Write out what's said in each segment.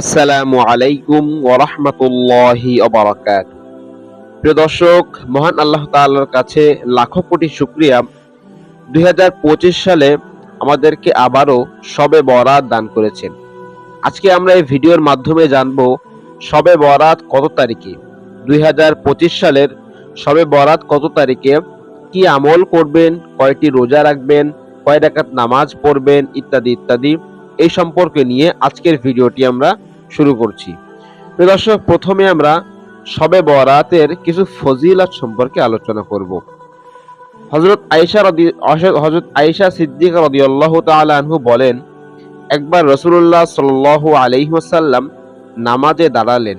আসসালামু আলাইকুম ওরহমতুল্লাহি অবরাকাত প্রিয় দর্শক, মহান আল্লাহ তাআলার কাছে লাখো কোটি শুক্রিয়া। দুই হাজার পঁচিশ সালে আমাদেরকে আবারও সবে বরাত দান করেছেন। আজকে আমরা এই ভিডিওর মাধ্যমে জানব সবে বরাত কত তারিখে? দুই হাজার পঁচিশ সালের সবে বরাত কত তারিখে? কি আমল করবেন? কয়টি রোজা রাখবেন? কয় রাকাত নামাজ পড়বেন? ইত্যাদি ইত্যাদি। এই সম্পর্কে নিয়ে আজকের ভিডিওটি আমরা শুরু করছি। দর্শক, প্রথমে আমরা সবে বরাতের কিছু ফজিলত সম্পর্কে আলোচনা করব। হজরত আয়েশা রদি হজরত আয়েশা সিদ্দিক রদিয়াল্লাহ আনহু বলেন, একবার রসুল্লাহ সাল্লাহ আলাইহাল্লাম নামাজে দাঁড়ালেন।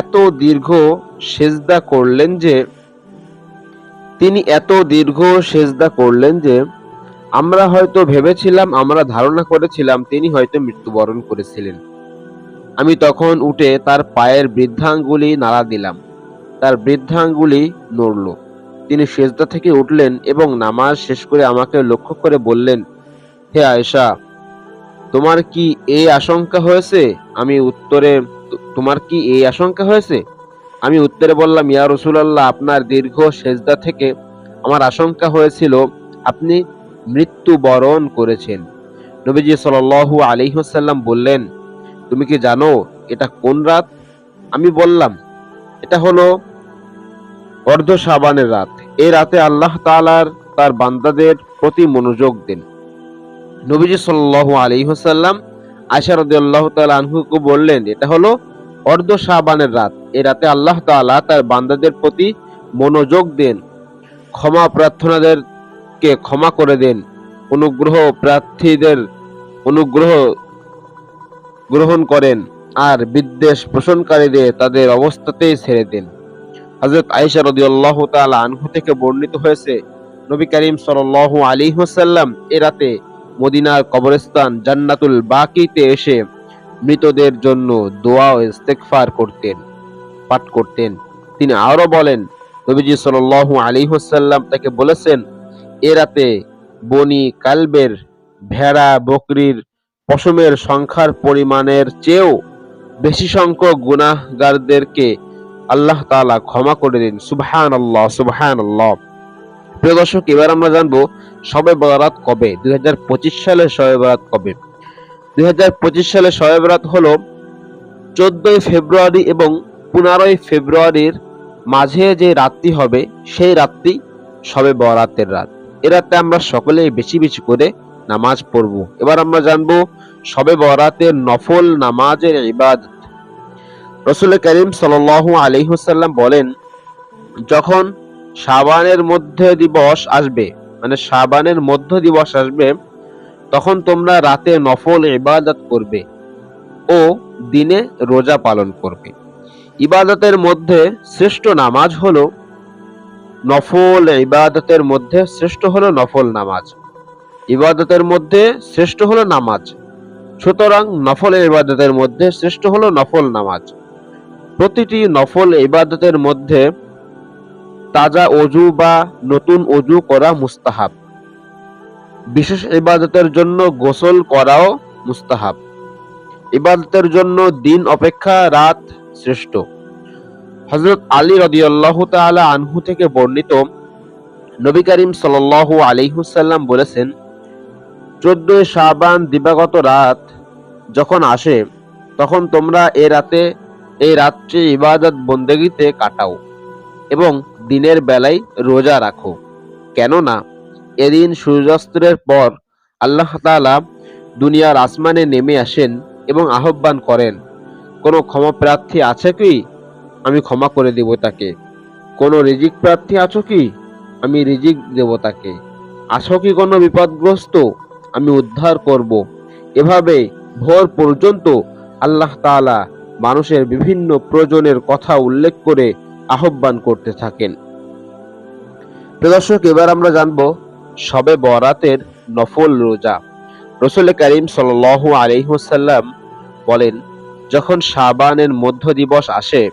এত দীর্ঘ সেজদা করলেন যে, তিনি এত দীর্ঘ সেজদা করলেন যে আমরা হয়তো ভেবেছিলাম, আমরা ধারণা করেছিলাম তিনি হয়তো মৃত্যুবরণ করেছিলেন। আমি তখন উঠে তার পায়ের বৃদ্ধাঙ্গুলি নাড়া দিলাম। তার বৃদ্ধাঙ্গুলি নড়ল। তিনি সেজদা থেকে উঠলেন এবং নামাজ শেষ করে আমাকে লক্ষ্য করে বললেন, হে আয়েশা, তোমার কি এই আশঙ্কা হয়েছে? আমি উত্তরে, তোমার কি এই আশঙ্কা হয়েছে? আমি উত্তরে বললাম, ইয়া রসুলাল্লাহ, আপনার দীর্ঘ সেজদা থেকে আমার আশঙ্কা হয়েছিল। আপনি মৃত্যুবরণ করেছেন। নবীজি সাল আলিহাসাল্লাম বললেন, তুমি কি জানো এটা কোন রাত? আমি বললাম, এটা হলো অর্ধ সাবানের রাত। এই রাতে আল্লাহ তালার তার বান্দাদের প্রতি মনোযোগ দেন। নবীজি সাল্লাহ আলী হোসাল্লাম আশা আল্লাহ তাল আনহুকে বললেন, এটা হলো অর্ধ সাবানের রাত। এ রাতে আল্লাহ তাআলা তার বান্দাদের প্রতি মনোযোগ দেন। ক্ষমা প্রার্থনাদেরকে ক্ষমা করে দেন। অনুগ্রহ প্রার্থীদের অনুগ্রহ গ্রহণ করেন আর বিদ্বেষ পোষণকারীদের তাদের অবস্থাতেই ছেড়ে দেন। হজরত আয়েশা রদি আল্লাহ তালা আনহু থেকে বর্ণিত হয়েছে, নবী করিম সাল আলী হোসাল্লাম এ রাতে মদিনার কবরস্থান জান্নাতুল বাকিতে এসে মৃতদের জন্য দোয়া ও ইস্তেকফার করতেন, পাঠ করতেন। তিনি আরও বলেন, নবীজি সাল আলী হোসাল্লাম তাকে বলেছেন এ রাতে বনি কালবের ভেড়া বকরির পশমের সংখ্যার পরিমাণের চেয়েও বেশি সংখ্যক গুনাহগারদেরকে আল্লাহ তালা ক্ষমা করে দিন। সুবহান আল্লাহ সুবহান আল্লাহ প্রিয় দর্শক, এবার আমরা জানব সবে বরাত কবে? দু হাজার পঁচিশ সালে সবে বরাত কবে? দুই হাজার পঁচিশ সালে সবে বরাত হলো চোদ্দই ফেব্রুয়ারি এবং পনেরোই ফেব্রুয়ারির মাঝে যে রাতটি হবে, সেই রাতটি সবে বরাতের রাত। এ রাতে আমরা সকলে বেশি বেশি করে নামাজ পড়ব। এবার আমরা জানব সবে বরাতের নফল নামাজের ইবাদত। রসুল করিম সাল আলিহাসাল্লাম বলেন, যখন সাবানের মধ্যে দিবস আসবে মানে সাবানের মধ্য দিবস আসবে, তখন তোমরা রাতে নফল ইবাদত করবে ও দিনে রোজা পালন করবে। ইবাদতের মধ্যে শ্রেষ্ঠ নামাজ হলো নফল ইবাদতের মধ্যে শ্রেষ্ঠ হলো নফল নামাজ। ইবাদতের মধ্যে শ্রেষ্ঠ হলো নামাজ। সুতরাং নফল ইবাদতের মধ্যে শ্রেষ্ঠ হলো নফল নামাজ। প্রতিটি নফল ইবাদতের মধ্যে তাজা অজু বা নতুন অজু করা মুস্তাহাব। বিশেষ ইবাদতের জন্য গোসল করাও মুস্তাহাব। ইবাদতের জন্য দিন অপেক্ষা রাত শ্রেষ্ঠ। হজরত আলী রদিয়াল্লাহ তালা আনহু থেকে বর্ণিত নবী করিম সাল আলিহুসাল্লাম বলেছেন, চোদ্দই শাবান দিবাগত রাত যখন আসে, তখন তোমরা এ রাতে, এই রাত্রি ইবাদত বন্দেগিতে কাটাও এবং দিনের বেলায় রোজা রাখো। কেননা, এদিন সূর্যাস্তের পর আল্লাহ তাআলা দুনিয়ার আসমানে নেমে আসেন এবং আহ্বান করেন, কোনো ক্ষমা প্রার্থী আছে কি? আমি ক্ষমা করে দেব তাকে। কোনো রিজিক প্রার্থী আছো কি? আমি রিজিক দেব তাকে। আছো কি কোনো বিপদগ্রস্ত? আমি উদ্ধার করব। এভাবে ভোর পর্যন্ত আল্লাহ তাআলা মানুষের বিভিন্ন প্রয়োজনের কথা উল্লেখ করে আহ্বান করতে থাকেন। প্রদর্শক এবার আমরা জানব সবে বরাতের নফল রোজা। রসুল করিম সাল আলহিহসাল্লাম বলেন, যখন সাবানের মধ্য দিবস আসে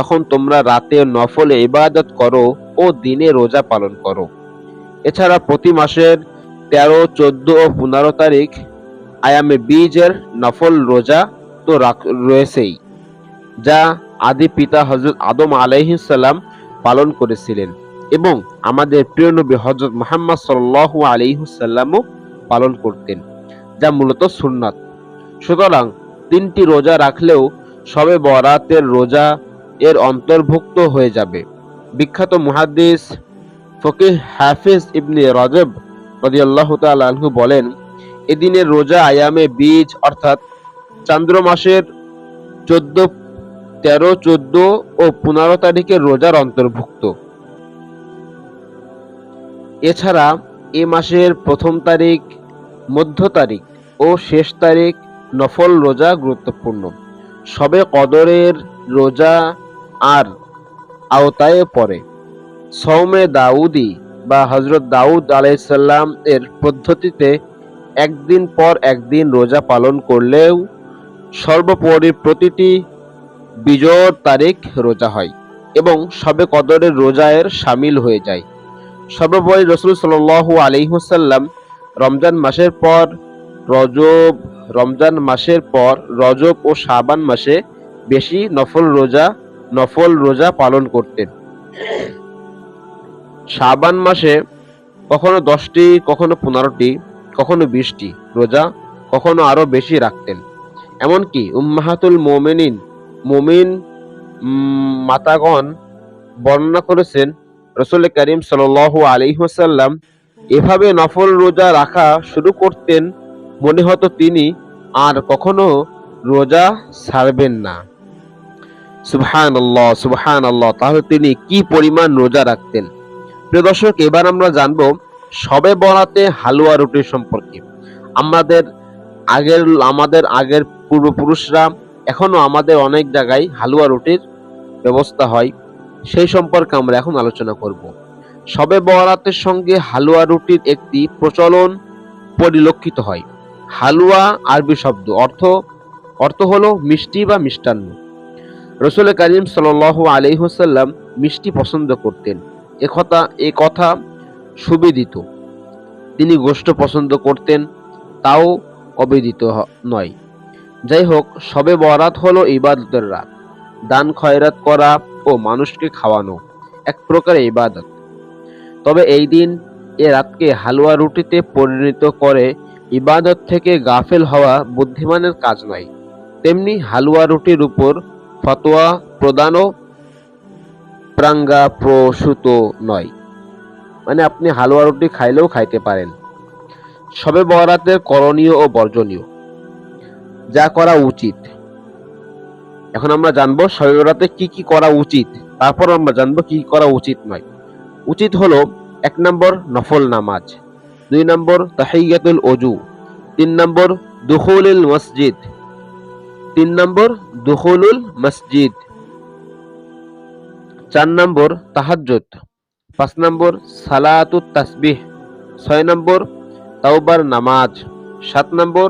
তখন তোমরা রাতে নফল ইবাদত করো ও দিনে রোজা পালন করো। এছাড়া প্রতি মাসের তেরো, চোদ্দ ও পনেরো তারিখ আয়ামে বীজের নফল রোজা তো রয়েছেই, যা আদি পিতা হজরত আদম আলাইহিসাল্লাম পালন করেছিলেন এবং আমাদের প্রিয় নবী হজরত মোহাম্মদ সাল্লাহ আলাইহুসাল্লামও পালন করতেন, যা মূলত সুন্নাত। সুতরাং তিনটি রোজা রাখলেও সবে বরাতের রোজা এর অন্তর্ভুক্ত হয়ে যাবে। বিখ্যাত মুহাদ্দিস ফকির হাফিজ ইবনে রজব রাদিয়াল্লাহু তাআলা আনহু বলেন, এদিনের রোজা আয়ামে বীজ, অর্থাৎ চান্দ্র মাসের চোদ্দ, তেরো, চোদ্দ ও পনেরো তারিখের রোজার অন্তর্ভুক্ত। এছাড়া এ মাসের প্রথম তারিখ, মধ্য তারিখ ও শেষ তারিখ নফল রোজা গুরুত্বপূর্ণ। সবে কদরের রোজা আর আওতায় পড়ে। সৌমে দাউদি বা হজরত দাউদ আলাইসাল্লাম এর পদ্ধতিতে একদিন পর একদিন রোজা পালন করলেও সর্বোপরি প্রতিটি বিজোর তারিখ রোজা হয় এবং সবে কদরের রোজায়ের সামিল হয়ে যায়। সর্বোপরি রসুল সাল আলিহাসাল্লাম রমজান মাসের পর রজব, রমজান মাসের পর রজব ও শাবান মাসে বেশি নফল রোজা নফল রোজা পালন করতেন। শাবান মাসে কখনো দশটি, কখনো পনেরোটি, কখনো বিশটি রোজা কখনো আরও বেশি রাখতেন। এমনকি উম্মাহাতুল মোমেনিন, মোমিন মাতাগণ বর্ণনা করেছেন, রসুল করিম সাল আলিহাসাল্লাম এভাবে নফল রোজা রাখা শুরু করতেন মনে হতো তিনি আর কখনো রোজা ছাড়বেন না। সুবহান আল্লাহ সুবহান আল্লাহ তাহলে তিনি কি পরিমাণ রোজা রাখতেন? প্রিয় দর্শক, এবার আমরা জানব সবে বরাতে হালুয়া রুটির সম্পর্কে। আমাদের আগের আমাদের আগের পূর্বপুরুষরা এখনও আমাদের অনেক জায়গায় হালুয়া রুটির ব্যবস্থা হয়। সেই সম্পর্কে আমরা এখন আলোচনা করব। সবে বরাতের সঙ্গে হালুয়া রুটির একটি প্রচলন পরিলক্ষিত হয়। হালুয়া আরবি শব্দ, অর্থ অর্থ হলো মিষ্টি বা মিষ্টান্ন। রসুল করিম সাল আলিহাসাল্লাম মিষ্টি পছন্দ করতেন। একথা এ কথা সুবিদিত। তিনি গোষ্ঠ পছন্দ করতেন, তাও অবেদিত নয়। যাই হোক সবে বরাত হলো ইবাদতের রাত। দান খয়রাত করা ও মানুষকে খাওয়ানো এক প্রকার ইবাদত। তবে এই দিন এ রাতকে হালুয়া রুটিতে পরিণত করে ইবাদত থেকে গাফেল হওয়া বুদ্ধিমানের কাজ নয়। তেমনি হালুয়া রুটির উপর ফতোয়া প্রদানও প্রাঙ্গা প্রসূত নয়। মানে আপনি হালুয়া রুটি খাইলেও খাইতে পারেন। সবে বরাতের করণীয় ও বর্জনীয়। যা করা উচিত। এখন আমরা জানব সবে বরাতে কি কি করা উচিত। তারপর আমরা জানব কি করা উচিত নয়। উচিত হলো এক নম্বর নফল নামাজ, দুই নম্বর তাহিয়াতুল অজু তিন নম্বর দুখুলুল মসজিদ তিন নম্বর, দুখুলুল মসজিদ। চার নম্বর, তাহাজ্জুদ। পাঁচ নম্বর সালাতুত তাসবিহ। ছয় নম্বর, তাওবার নামাজ। সাত নম্বর,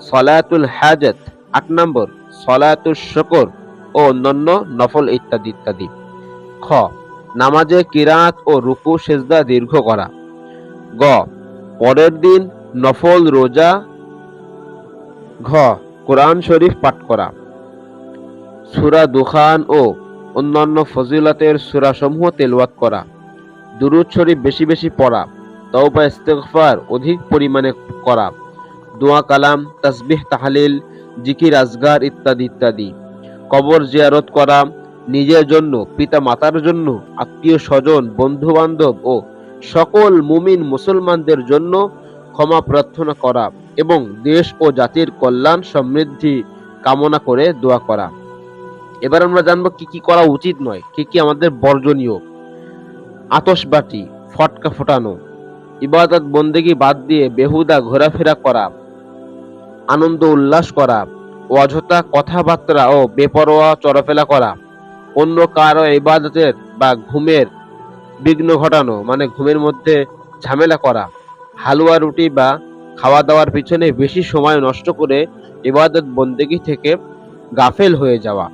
সলাতুল হাজত। আট নম্বর সলাতুল শকর ও অন্যান্য নফল ইত্যাদি ইত্যাদি। খ, নামাজে কিরাত ও রুকু সেজদা দীর্ঘ করা। গ, পরের দিন নফল রোজা। ঘ কোরআন শরীফ পাঠ করা। সুরা দুখান ও অন্যান্য ফজিলতের সুরাসমূহ তেলওয়াত করা। দুরূদ শরীফ বেশি বেশি পড়া, তওবা, ইস্তেগফার অধিক পরিমাণে করা। দোয়া কালাম, তাসবিহ, তাহালিল, জিকির, আজগার ইত্যাদি ইত্যাদি। কবর জিয়ারত করা, নিজের জন্য পিতা মাতার জন্য আত্মীয় স্বজন বন্ধু বান্ধব ও সকল মুমিন মুসলমানদের জন্য ক্ষমা প্রার্থনা করা এবং দেশ ও জাতির কল্যাণ সমৃদ্ধি কামনা করে দোয়া করা। এবার আমরা জানব কি কি করা উচিত নয়, কি কি আমাদের বর্জনীয়। আতসবাটি ফটকা ফোটানো, ইবাদত বন্দেগি বাদ দিয়ে বেহুদা ঘোরাফেরা করা, আনন্দ উল্লাস করা, অযথা কথাবার্তা ও বেপরোয়া চলাফেরা করা, অন্য কারও ইবাদতের বা ঘুমের বিঘ্ন ঘটানো মানে ঘুমের মধ্যে ঝামেলা করা। হালুয়া রুটি বা খাওয়া দাওয়ার পিছনে বেশি সময় নষ্ট করে ইবাদত বন্দেগি থেকে গাফেল হয়ে যাওয়া।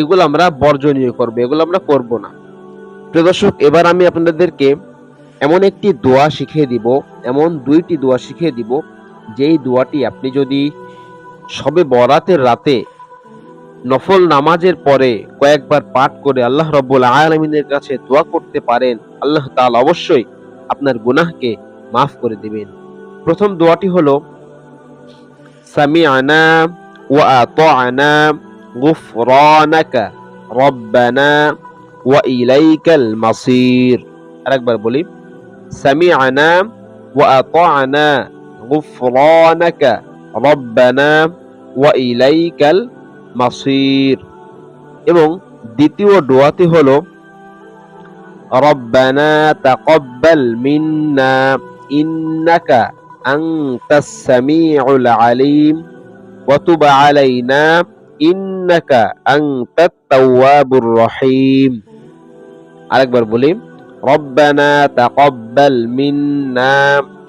এগুলো আমরা বর্জনীয় করব, এগুলো আমরা করব না। প্রিয় দর্শক, এবার আমি আপনাদেরকে এমন একটি দোয়া শিখিয়ে দিব, এমন দুইটি দোয়া শিখিয়ে দিব, যেই দোয়াটি আপনি যদি সবে বরাতের রাতে নফল নামাজের পরে কয়েকবার পাঠ করে আল্লাহ রব্বুল আলমিনের কাছে দোয়া করতে পারেন, আল্লাহ তাল অবশ্যই আপনার গুনাহকে মাফ করে দিবেন। প্রথম দোয়াটি হলো, সামিআনা ওয়া আতা'না গুফরানাকা রব্বানা ওয়া ইলাইকাল মাসির। আরেকবার বলি, সামিআনা ওয়া আতা'না গুফরানাকা রব্বানা ওয়া ইলাইকাল মাসির। এবং দ্বিতীয় দোয়াটি হলো, রব্বানা তাকাব্বাল মিন্না। ইন্নাকা আনতাস সামিউল আলিম ওয়া তুব আলাইনা, ইন্নাকা আনতাত তাওয়াবুর রহিম। আরেকবার বলি, রব্বানা তাকাব্বাল মিন্না,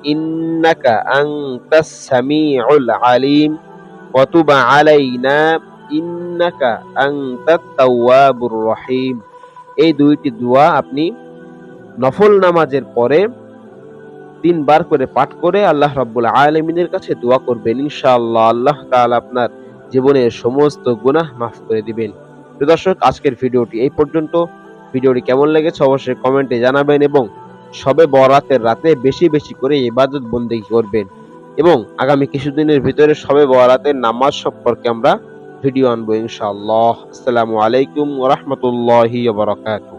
ইন্নাকা আনতাস সামিউল আলিম ওয়া তুব আলাইনা, ইন্নাকা আনতাত তাওয়াবুর রহিম। এই দুইটি দোয়া আপনি নফল নামাজের পরে তিনবার করে পাঠ করে আল্লাহ রাব্বুল আলামিনের কাছে দোয়া করবেন। ইনশাআল্লাহ আল্লাহ তাআলা আপনার জীবনের সমস্ত গুনাহ মাফ করে দিবেন। প্রিয় দর্শক, আজকের ভিডিওটি এই পর্যন্ত। ভিডিওটি কেমন লেগেছে অবশ্যই কমেন্টে জানাবেন এবং সবে বরাতের রাতে বেশি বেশি করে ইবাদত বন্দেগী করবেন। এবং আগামী কিছুদিনের ভিতরে সবে বরাতের নামাজ সম্পর্কে আমরা ভিডিও আনব ইনশাআল্লাহ। আসসালামু আলাইকুম ওয়া রাহমাতুল্লাহি ওয়া বারাকাতুহু।